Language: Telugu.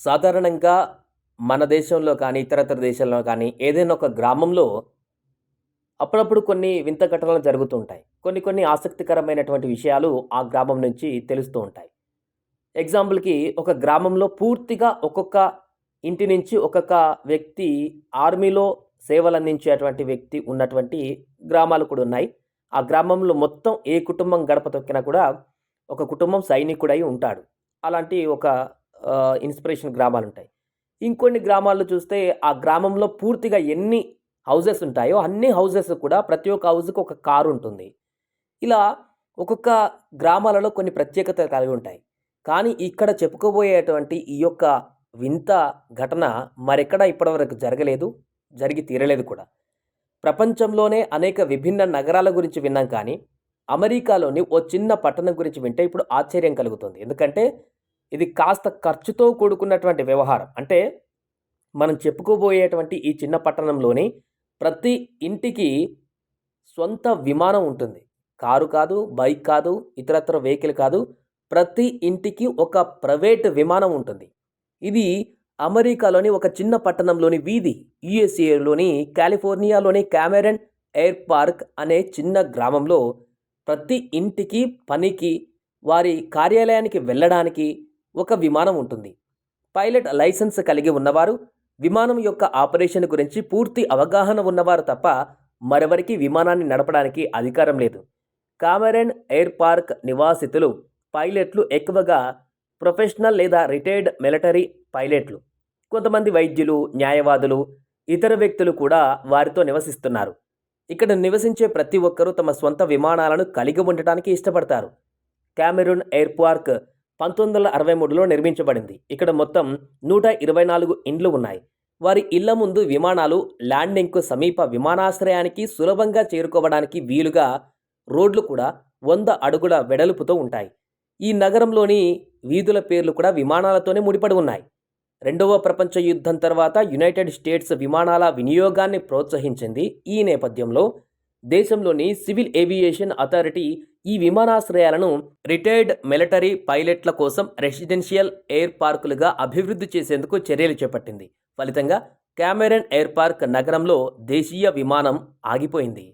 సాధారణంగా మన దేశంలో కానీ ఇతరతర దేశాల్లో కానీ ఏదైనా ఒక గ్రామంలో అప్పుడప్పుడు కొన్ని వింత ఘటనలు జరుగుతూ ఉంటాయి. కొన్ని కొన్ని ఆసక్తికరమైనటువంటి విషయాలు ఆ గ్రామం నుంచి తెలుస్తూ ఉంటాయి. ఎగ్జాంపుల్కి ఒక గ్రామంలో పూర్తిగా ఒక్కొక్క ఇంటి నుంచి ఒక్కొక్క వ్యక్తి ఆర్మీలో సేవలు అందించేటువంటి వ్యక్తి ఉన్నటువంటి గ్రామాలు కూడా ఉన్నాయి. ఆ గ్రామంలో మొత్తం ఏ కుటుంబం గడప తొక్కినా కూడా ఒక కుటుంబం సైనికుడై ఉంటాడు. అలాంటి ఒక ఇన్స్పిరేషన్ గ్రామాలు ఉంటాయి ఇంకొన్ని గ్రామాల్లో చూస్తే ఆ గ్రామంలో పూర్తిగా ఎన్ని హౌజెస్ ఉంటాయో అన్ని హౌజెస్ కూడా ప్రతి ఒక్క హౌస్కి ఒక కారు ఉంటుంది. ఇలా ఒక్కొక్క గ్రామాలలో కొన్ని ప్రత్యేకతలు కలిగి ఉంటాయి. కానీ ఇక్కడ చెప్పుకోబోయేటువంటి ఈ యొక్క వింత ఘటన మరెక్కడ ఇప్పటివరకు జరగలేదు జరిగి తీరలేదు కూడా. ప్రపంచంలోనే అనేక విభిన్న నగరాల గురించి విన్నాం కానీ అమెరికాలోని ఓ చిన్న పట్టణం గురించి వింటే ఇప్పుడు ఆశ్చర్యం కలుగుతుంది. ఎందుకంటే ఇది కాస్త ఖర్చుతో కూడుకున్నటువంటి వ్యవహారం. అంటే మనం చెప్పుకోబోయేటువంటి ఈ చిన్న పట్టణంలోని ప్రతి ఇంటికి సొంత విమానం ఉంటుంది. కారు కాదు బైక్ కాదు ఇతరత్ర వెహికల్ కాదు ప్రతి ఇంటికి ఒక ప్రైవేట్ విమానం ఉంటుంది. ఇది అమెరికాలోని ఒక చిన్న పట్టణంలోని వీధి యుఎస్ఏలోని కాలిఫోర్నియాలోని క్యామెరన్ ఎయిర్ పార్క్ అనే చిన్న గ్రామంలో ప్రతి ఇంటికి పనికి వారి కార్యాలయానికి వెళ్ళడానికి ఒక విమానం ఉంటుంది. పైలట్ లైసెన్స్ కలిగి ఉన్నవారు విమానం యొక్క ఆపరేషన్ గురించి పూర్తి అవగాహన ఉన్నవారు తప్ప మరెవరికి విమానాన్ని నడపడానికి అధికారం లేదు. కామెరెన్ ఎయిర్ పార్క్ నివాసితులు పైలట్లు ఎక్కువగా ప్రొఫెషనల్ లేదా రిటైర్డ్ మిలిటరీ పైలట్లు. కొంతమంది వైద్యులు న్యాయవాదులు ఇతర వ్యక్తులు కూడా వారితో నివసిస్తున్నారు. ఇక్కడ నివసించే ప్రతి ఒక్కరూ తమ స్వంత విమానాలను కలిగి ఉండటానికి ఇష్టపడతారు. క్యామెరూన్ ఎయిర్ పార్క్ పంతొమ్మిది వందల అరవై మూడులో నిర్మించబడింది. ఇక్కడ మొత్తం నూట ఇరవై నాలుగు ఇండ్లు ఉన్నాయి. వారి ఇళ్ళ ముందు విమానాలు ల్యాండింగ్కు సమీప విమానాశ్రయానికి సులభంగా చేరుకోవడానికి వీలుగా రోడ్లు కూడా వంద అడుగుల వెడల్పుతో ఉంటాయి. ఈ నగరంలోని వీధుల పేర్లు కూడా విమానాలతోనే ముడిపడి ఉన్నాయి. రెండవ ప్రపంచ యుద్ధం తర్వాత యునైటెడ్ స్టేట్స్ విమానాల వినియోగాన్ని ప్రోత్సహించింది ఈ నేపథ్యంలో దేశంలోని సివిల్ ఏవియేషన్ అథారిటీ ఈ విమానాశ్రయాలను రిటైర్డ్ మిలిటరీ పైలట్ల కోసం రెసిడెన్షియల్ ఎయిర్ పార్కులుగా అభివృద్ధి చేసేందుకు చర్యలు చేపట్టింది. ఫలితంగా క్యామెరన్ ఎయిర్ పార్క్ నగరంలో దేశీయ విమానం ఆగిపోయింది.